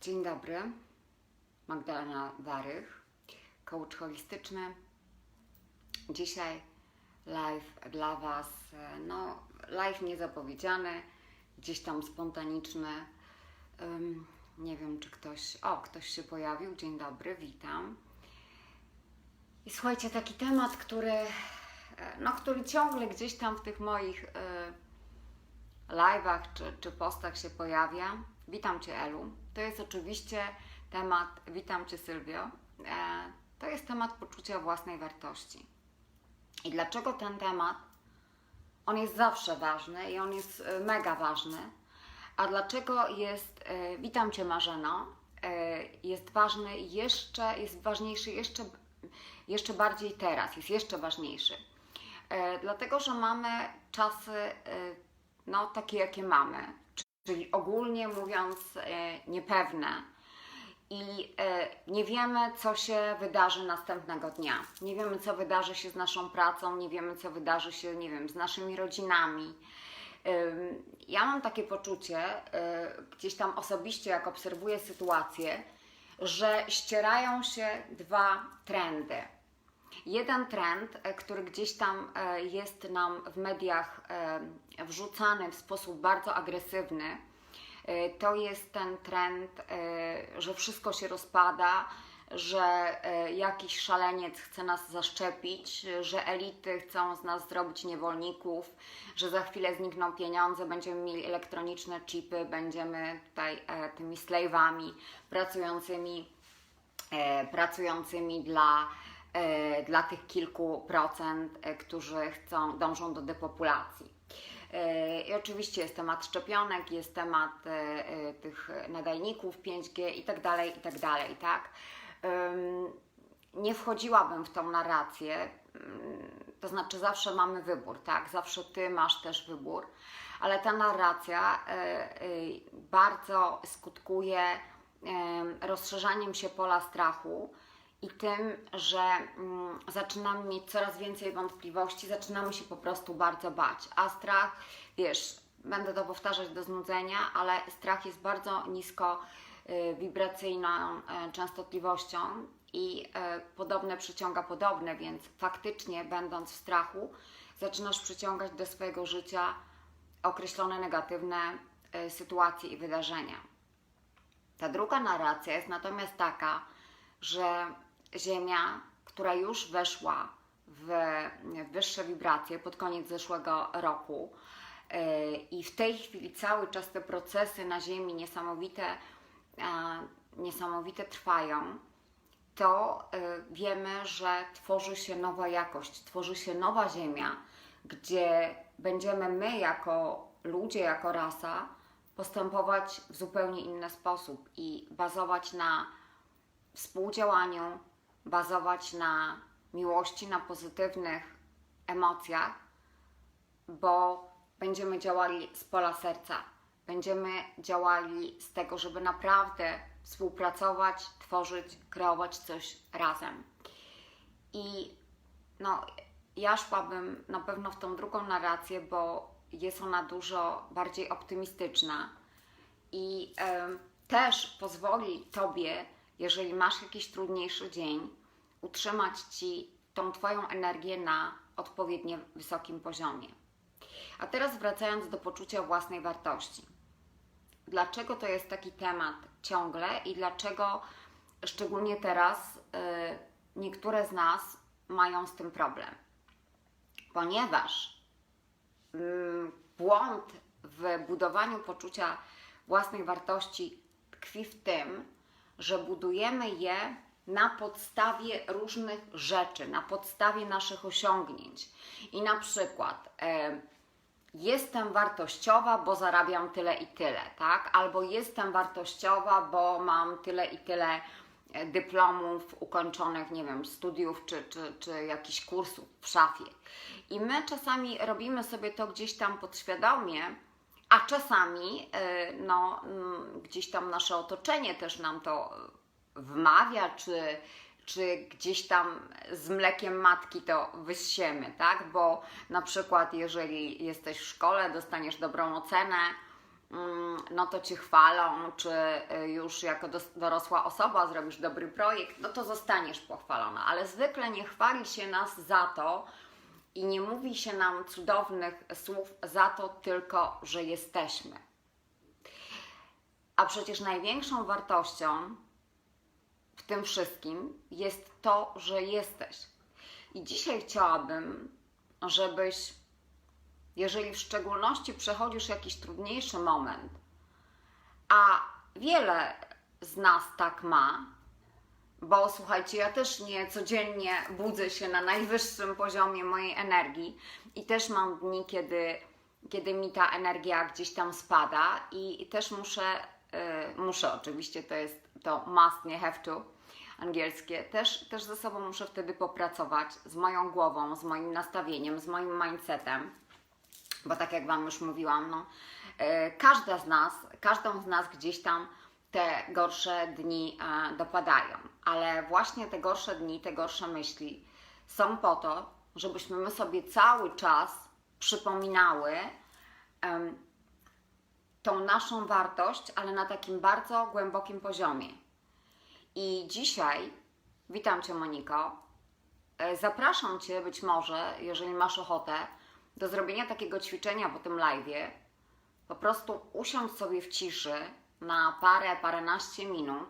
Dzień dobry, Magdalena Warych, coach holistyczny. Dzisiaj live dla Was, e, no live niezapowiedziany, gdzieś tam spontaniczny. Ym, nie wiem, czy ktoś, o, ktoś się pojawił. Dzień dobry, witam. I słuchajcie, taki temat, który, e, no, który ciągle gdzieś tam w tych moich e, live'ach czy, czy postach się pojawia. Witam Cię, Elu. To jest oczywiście temat, witam Cię, Sylwio. E, to jest temat poczucia własnej wartości. I dlaczego ten temat? On jest zawsze ważny i on jest e, mega ważny. A dlaczego jest, e, witam Cię, Marzeno, e, jest ważny jeszcze, jest ważniejszy jeszcze, jeszcze bardziej teraz, jest jeszcze ważniejszy. E, dlatego, że mamy czasy e, no, takie, jakie mamy, czyli ogólnie mówiąc e, niepewne i e, nie wiemy, co się wydarzy następnego dnia. Nie wiemy, co wydarzy się z naszą pracą, nie wiemy, co wydarzy się, nie wiem, z naszymi rodzinami. Ja mam takie poczucie, e, gdzieś tam osobiście, jak obserwuję sytuację, że ścierają się dwa trendy. Jeden trend, e, który gdzieś tam e, jest nam w mediach e, wrzucany w sposób bardzo agresywny, to jest ten trend, że wszystko się rozpada, że jakiś szaleniec chce nas zaszczepić, że elity chcą z nas zrobić niewolników, że za chwilę znikną pieniądze, będziemy mieli elektroniczne chipy, będziemy tutaj tymi slave'ami pracującymi pracującymi dla, dla tych kilku procent, e, którzy chcą, dążą do depopulacji. E, I oczywiście jest temat szczepionek, jest temat e, e, tych nadajników 5G i tak dalej, i tak dalej, tak? Nie wchodziłabym w tą narrację, to znaczy zawsze mamy wybór, tak? Zawsze Ty masz też wybór, ale ta narracja e, e, bardzo skutkuje em, rozszerzaniem się pola strachu i tym, że mm, zaczynamy mieć coraz więcej wątpliwości, zaczynamy się po prostu bardzo bać. A strach, wiesz, będę to powtarzać do znudzenia, ale strach jest bardzo nisko y, wibracyjną e, częstotliwością i e, podobne przyciąga podobne, więc faktycznie będąc w strachu, zaczynasz przyciągać do swojego życia określone negatywne e, sytuacje i wydarzenia. Ta druga narracja jest natomiast taka, że Ziemia, która już weszła w wyższe wibracje pod koniec zeszłego roku yy, i w tej chwili cały czas te procesy na Ziemi niesamowite, e, niesamowite trwają, to y, wiemy, że tworzy się nowa jakość, tworzy się nowa Ziemia, gdzie będziemy my jako ludzie, jako rasa postępować w zupełnie inny sposób i bazować na współdziałaniu, bazować na miłości, na pozytywnych emocjach, bo będziemy działali z pola serca. Będziemy działali z tego, żeby naprawdę współpracować, tworzyć, kreować coś razem. I no, ja szłabym na pewno w tą drugą narrację, bo jest ona dużo bardziej optymistyczna i em, też pozwoli Tobie, jeżeli masz jakiś trudniejszy dzień, utrzymać Ci tą Twoją energię na odpowiednio wysokim poziomie. A teraz wracając do poczucia własnej wartości. Dlaczego to jest taki temat ciągle i dlaczego szczególnie teraz y, niektóre z nas mają z tym problem? Ponieważ mm, błąd w budowaniu poczucia własnej wartości tkwi w tym, że budujemy je na podstawie różnych rzeczy, na podstawie naszych osiągnięć. I na przykład e, jestem wartościowa, bo zarabiam tyle i tyle, tak? Albo jestem wartościowa, bo mam tyle i tyle e, dyplomów ukończonych, nie wiem, studiów czy, czy, czy jakichś kursów w szafie. I my czasami robimy sobie to gdzieś tam podświadomie, a czasami e, no, mm, gdzieś tam nasze otoczenie też nam to wmawia, czy, czy gdzieś tam z mlekiem matki to wyssiemy, tak? Bo na przykład, jeżeli jesteś w szkole, dostaniesz dobrą ocenę, mm, no to cię chwalą, czy y, już jako dorosła osoba zrobisz dobry projekt, no to zostaniesz pochwalona. Ale zwykle nie chwali się nas za to i nie mówi się nam cudownych słów za to tylko, że jesteśmy. A przecież największą wartością w tym wszystkim jest to, że jesteś. I dzisiaj chciałabym, żebyś, jeżeli w szczególności przechodzisz jakiś trudniejszy moment, a wiele z nas tak ma, bo słuchajcie, ja też nie codziennie budzę się na najwyższym poziomie mojej energii i też mam dni, kiedy, kiedy mi ta energia gdzieś tam spada i, też muszę, muszę oczywiście, to jest to must, nie have to, angielskie, też, też ze sobą muszę wtedy popracować, z moją głową, z moim nastawieniem, z moim mindsetem, bo tak jak Wam już mówiłam, no, y, każda z nas, każdą z nas gdzieś tam te gorsze dni e, dopadają, ale właśnie te gorsze dni, te gorsze myśli są po to, żebyśmy my sobie cały czas przypominały tą naszą wartość, ale na takim bardzo głębokim poziomie. I dzisiaj, witam Cię Moniko, e, zapraszam Cię być może, jeżeli masz ochotę, do zrobienia takiego ćwiczenia po tym live'ie. Po prostu usiądź sobie w ciszy na parę, paręnaście minut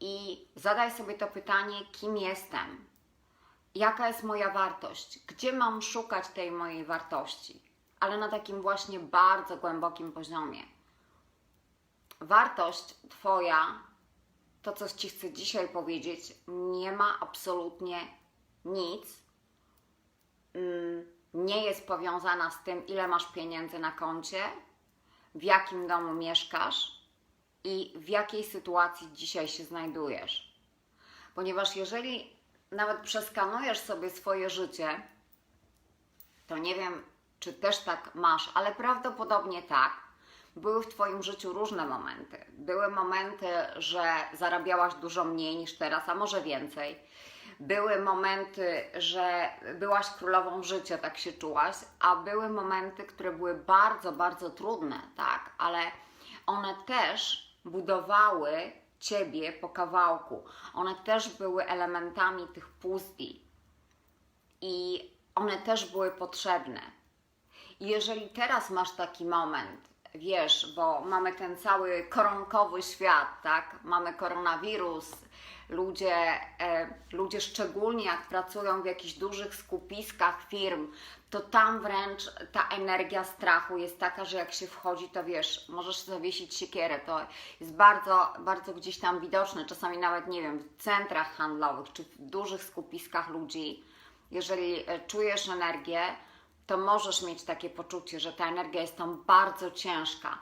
i zadaj sobie to pytanie, kim jestem, jaka jest moja wartość, gdzie mam szukać tej mojej wartości, ale na takim właśnie bardzo głębokim poziomie. Wartość Twoja, to co Ci chcę dzisiaj powiedzieć, nie ma absolutnie nic, mm, nie jest powiązana z tym, ile masz pieniędzy na koncie, w jakim domu mieszkasz i w jakiej sytuacji dzisiaj się znajdujesz. Ponieważ jeżeli nawet przeskanujesz sobie swoje życie, to nie wiem, czy też tak masz, ale prawdopodobnie tak. Były w Twoim życiu różne momenty. Były momenty, że zarabiałaś dużo mniej niż teraz, a może więcej. Były momenty, że byłaś królową życia, tak się czułaś, a były momenty, które były bardzo, bardzo trudne, tak, ale one też budowały ciebie po kawałku. One też były elementami tych puzli i one też były potrzebne. Jeżeli teraz masz taki moment, wiesz, bo mamy ten cały koronkowy świat, tak? Mamy koronawirus, ludzie, e, ludzie szczególnie jak pracują w jakichś dużych skupiskach firm, to tam wręcz ta energia strachu jest taka, że jak się wchodzi, to wiesz, możesz zawiesić siekierę. To jest bardzo, bardzo gdzieś tam widoczne, czasami nawet, nie wiem, w centrach handlowych czy w dużych skupiskach ludzi. Jeżeli e, czujesz energię, to możesz mieć takie poczucie, że ta energia jest tam bardzo ciężka.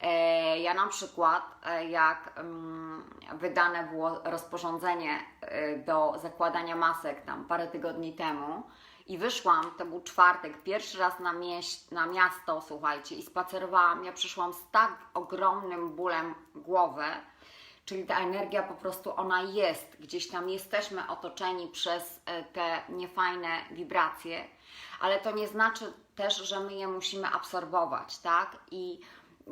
E, Ja na przykład, e, jak mm, wydane było rozporządzenie e, do zakładania masek tam parę tygodni temu i wyszłam, to był czwartek, pierwszy raz na, mieś, na miasto, słuchajcie, i spacerowałam, ja przyszłam z tak ogromnym bólem głowy, czyli ta energia po prostu ona jest, gdzieś tam jesteśmy otoczeni przez e, te niefajne wibracje, ale to nie znaczy też, że my je musimy absorbować, tak? I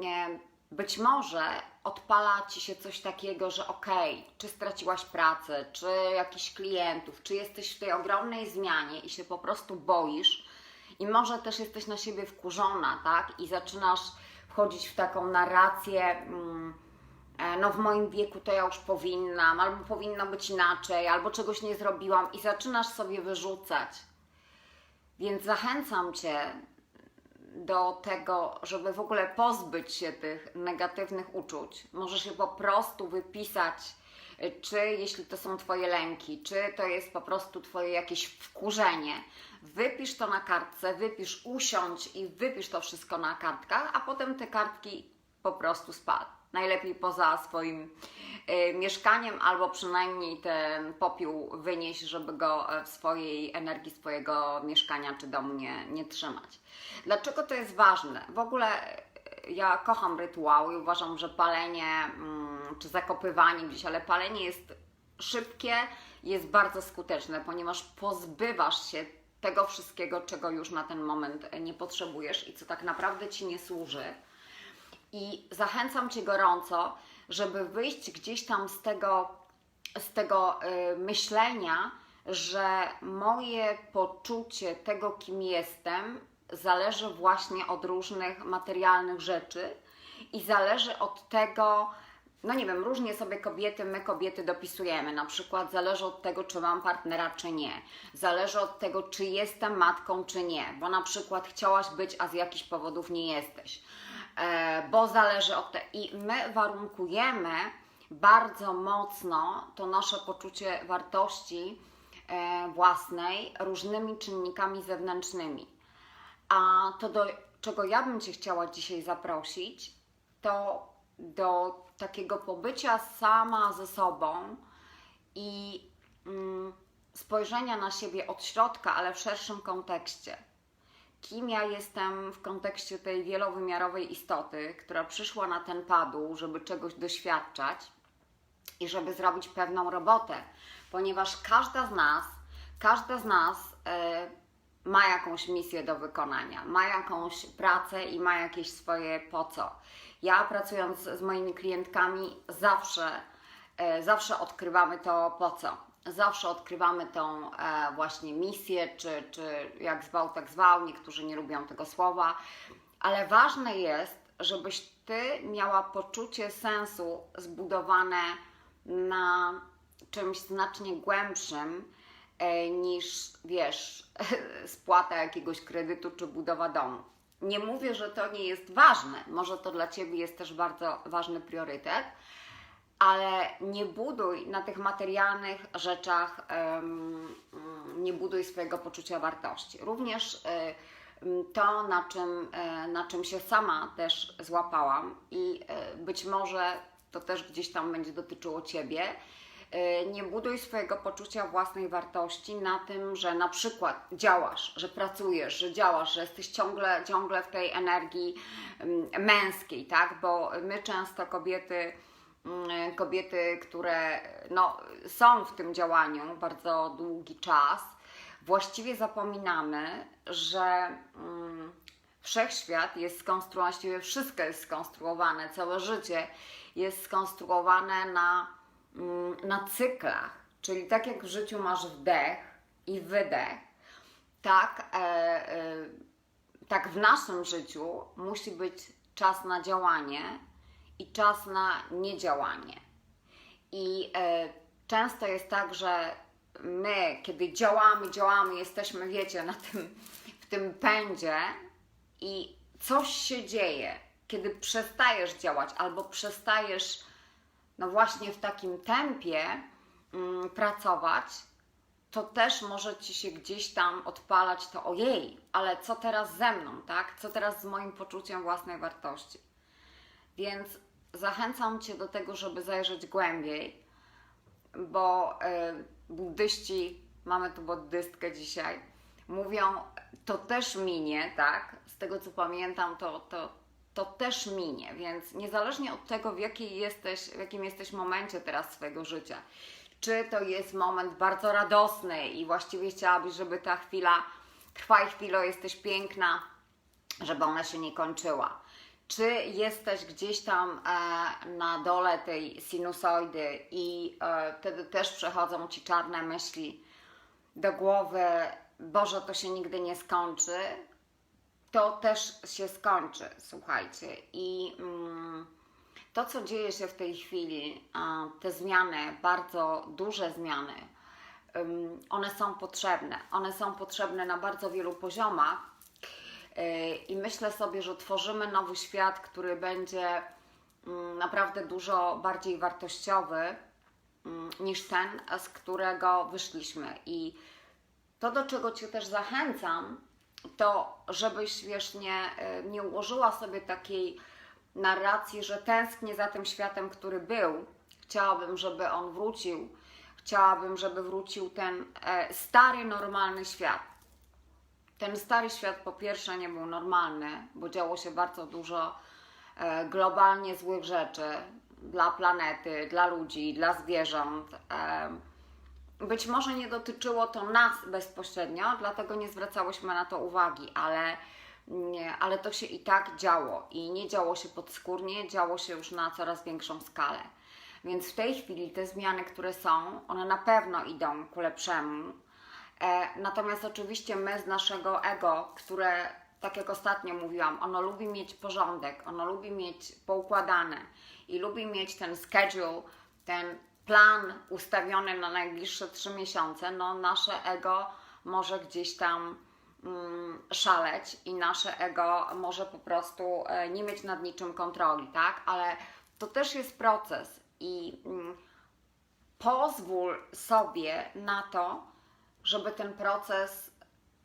e, być może odpala ci się coś takiego, że okej, czy straciłaś pracę, czy jakichś klientów, czy jesteś w tej ogromnej zmianie i się po prostu boisz, i może też jesteś na siebie wkurzona, tak? I zaczynasz wchodzić w taką narrację. Mm, no w moim wieku to ja już powinnam, albo powinno być inaczej, albo czegoś nie zrobiłam i zaczynasz sobie wyrzucać. Więc zachęcam Cię do tego, żeby w ogóle pozbyć się tych negatywnych uczuć. Możesz je po prostu wypisać, czy jeśli to są Twoje lęki, czy to jest po prostu Twoje jakieś wkurzenie. Wypisz to na kartce, wypisz, usiądź i wypisz to wszystko na kartkach, a potem te kartki po prostu spad. Najlepiej poza swoim y, mieszkaniem, albo przynajmniej ten popiół wynieść, żeby go e, w swojej energii swojego mieszkania czy domu nie, nie trzymać. Dlaczego to jest ważne? W ogóle e, ja kocham rytuały i uważam, że palenie mm, czy zakopywanie gdzieś, ale palenie jest szybkie, jest bardzo skuteczne, ponieważ pozbywasz się tego wszystkiego, czego już na ten moment nie potrzebujesz i co tak naprawdę ci nie służy. I zachęcam Cię gorąco, żeby wyjść gdzieś tam z tego, z tego y, myślenia, że moje poczucie tego, kim jestem, zależy właśnie od różnych materialnych rzeczy i zależy od tego, no nie wiem, różnie sobie kobiety, my kobiety dopisujemy. Na przykład zależy od tego, czy mam partnera, czy nie. Zależy od tego, czy jestem matką, czy nie. Bo na przykład chciałaś być, a z jakichś powodów nie jesteś. E, bo zależy od tego. I my warunkujemy bardzo mocno to nasze poczucie wartości e, własnej różnymi czynnikami zewnętrznymi. A to, do czego ja bym Cię chciała dzisiaj zaprosić, to do takiego pobycia sama ze sobą i mm, spojrzenia na siebie od środka, ale w szerszym kontekście. Kim ja jestem w kontekście tej wielowymiarowej istoty, która przyszła na ten padł, żeby czegoś doświadczać i żeby zrobić pewną robotę, ponieważ każda z nas, każda z nas e, ma jakąś misję do wykonania, ma jakąś pracę i ma jakieś swoje po co. Ja pracując z moimi klientkami zawsze, e, zawsze odkrywamy to po co. Zawsze odkrywamy tą e, właśnie misję, czy, czy jak zwał, tak zwał. Niektórzy nie lubią tego słowa, ale ważne jest, żebyś ty miała poczucie sensu zbudowane na czymś znacznie głębszym e, niż, wiesz, spłata jakiegoś kredytu czy budowa domu. Nie mówię, że to nie jest ważne, może to dla Ciebie jest też bardzo ważny priorytet, ale nie buduj na tych materialnych rzeczach, um, nie buduj swojego poczucia wartości. Również um, to, na czym, um, na czym się sama też złapałam i być może to też gdzieś tam będzie dotyczyło Ciebie, E, nie buduj swojego poczucia własnej wartości na tym, że na przykład działasz, że pracujesz, że działasz, że jesteś ciągle, ciągle w tej energii mm, męskiej, tak? Bo my często kobiety, mm, kobiety, które no, są w tym działaniu bardzo długi czas, właściwie zapominamy, że mm, wszechświat jest skonstruowany, właściwie wszystko jest skonstruowane, całe życie jest skonstruowane na Mm, na cyklach, czyli tak jak w życiu masz wdech i wydech, tak, e, e, tak w naszym życiu musi być czas na działanie i czas na niedziałanie. I e, często jest tak, że my, kiedy działamy, działamy, jesteśmy, wiecie, na tym, w tym pędzie i coś się dzieje, kiedy przestajesz działać albo przestajesz no właśnie w takim tempie mm, pracować, to też może ci się gdzieś tam odpalać to ojej, ale co teraz ze mną, tak? Co teraz z moim poczuciem własnej wartości? Więc zachęcam cię do tego, żeby zajrzeć głębiej, bo y, buddyści, mamy tu buddystkę dzisiaj, mówią, to też minie, tak? Z tego co pamiętam, to, to, to też minie, więc niezależnie od tego, w, jakiej jesteś, w jakim jesteś momencie teraz swojego życia, czy to jest moment bardzo radosny i właściwie chciałabyś, żeby ta chwila, trwaj chwilę, jesteś piękna, żeby ona się nie kończyła. Czy jesteś gdzieś tam e, na dole tej sinusoidy i e, wtedy też przechodzą ci czarne myśli do głowy, Boże, to się nigdy nie skończy, to też się skończy, słuchajcie. I mm, to, co dzieje się w tej chwili, te zmiany, bardzo duże zmiany, one są potrzebne. One są potrzebne na bardzo wielu poziomach. Y, I myślę sobie, że tworzymy nowy świat, który będzie mm, naprawdę dużo bardziej wartościowy mm, niż ten, z którego wyszliśmy. I to, do czego Cię też zachęcam, to żebyś, wiesz, nie, e, nie ułożyła sobie takiej narracji, że tęsknię za tym światem, który był. Chciałabym, żeby on wrócił. Chciałabym, żeby wrócił ten e, stary, normalny świat. Ten stary świat po pierwsze nie był normalny, bo działo się bardzo dużo e, globalnie złych rzeczy dla planety, dla ludzi, dla zwierząt. E, być może nie dotyczyło to nas bezpośrednio, dlatego nie zwracałyśmy na to uwagi, ale ale to się i tak działo i nie działo się podskórnie, działo się już na coraz większą skalę. Więc w tej chwili te zmiany, które są, one na pewno idą ku lepszemu. E, natomiast oczywiście my z naszego ego, które, tak jak ostatnio mówiłam, ono lubi mieć porządek, ono lubi mieć poukładane i lubi mieć ten schedule, ten plan ustawiony na najbliższe trzy miesiące, no nasze ego może gdzieś tam mm, szaleć i nasze ego może po prostu e, nie mieć nad niczym kontroli, tak? Ale to też jest proces i mm, pozwól sobie na to, żeby ten proces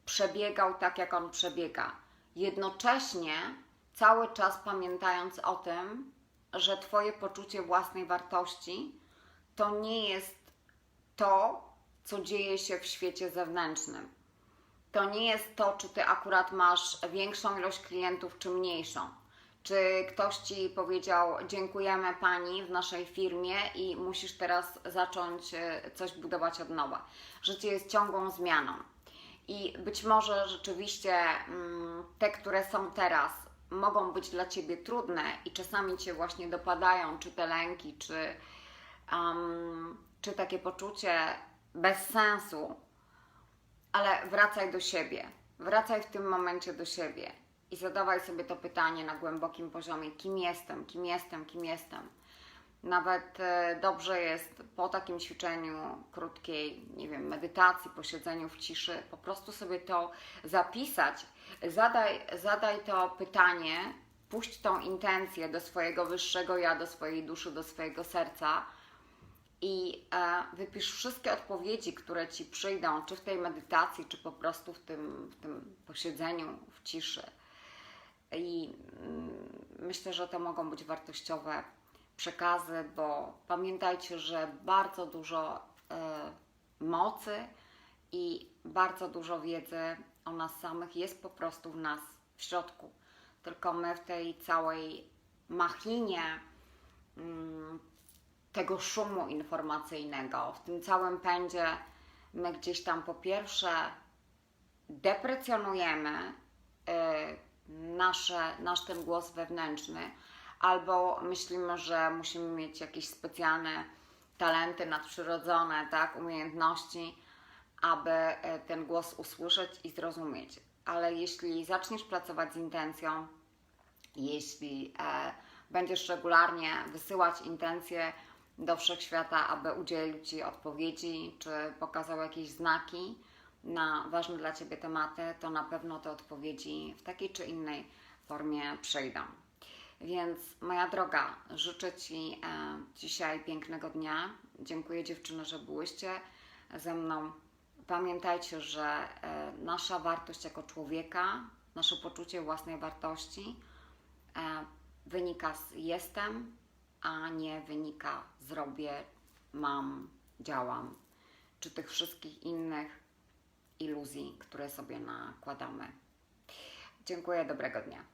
przebiegał tak, jak on przebiega. Jednocześnie cały czas pamiętając o tym, że Twoje poczucie własnej wartości to nie jest to, co dzieje się w świecie zewnętrznym. To nie jest to, czy Ty akurat masz większą ilość klientów, czy mniejszą. Czy ktoś Ci powiedział, dziękujemy Pani w naszej firmie i musisz teraz zacząć e, coś budować od nowa. Życie jest ciągłą zmianą. I być może rzeczywiście mm, te, które są teraz, mogą być dla Ciebie trudne i czasami Cię właśnie dopadają, czy te lęki, czy, um, czy takie poczucie bez sensu, ale wracaj do siebie. Wracaj w tym momencie do siebie i zadawaj sobie to pytanie na głębokim poziomie: kim jestem, kim jestem, kim jestem. Nawet e, dobrze jest po takim ćwiczeniu krótkiej, nie wiem, medytacji, posiedzeniu w ciszy, po prostu sobie to zapisać. Zadaj, zadaj to pytanie, puść tą intencję do swojego wyższego ja, do swojej duszy, do swojego serca i e, wypisz wszystkie odpowiedzi, które ci przyjdą, czy w tej medytacji, czy po prostu w tym, w tym posiedzeniu w ciszy. I mm, myślę, że to mogą być wartościowe przekazy, bo pamiętajcie, że bardzo dużo e, mocy i bardzo dużo wiedzy o nas samych jest po prostu w nas w środku. Tylko my w tej całej machinie mm, tego szumu informacyjnego, w tym całym pędzie, my gdzieś tam po pierwsze deprecjonujemy y, nasze, nasz ten głos wewnętrzny, albo myślimy, że musimy mieć jakieś specjalne talenty nadprzyrodzone, tak, umiejętności, aby y, ten głos usłyszeć i zrozumieć. Ale jeśli zaczniesz pracować z intencją, jeśli e, będziesz regularnie wysyłać intencje do wszechświata, aby udzielił Ci odpowiedzi, czy pokazał jakieś znaki na ważne dla Ciebie tematy, to na pewno te odpowiedzi w takiej czy innej formie przyjdą. Więc moja droga, życzę Ci e, dzisiaj pięknego dnia. Dziękuję dziewczyny, że byłyście ze mną. Pamiętajcie, że e, nasza wartość jako człowieka, nasze poczucie własnej wartości e, wynika z jestem, a nie wynika zrobię, mam, działam, czy tych wszystkich innych iluzji, które sobie nakładamy. Dziękuję, dobrego dnia.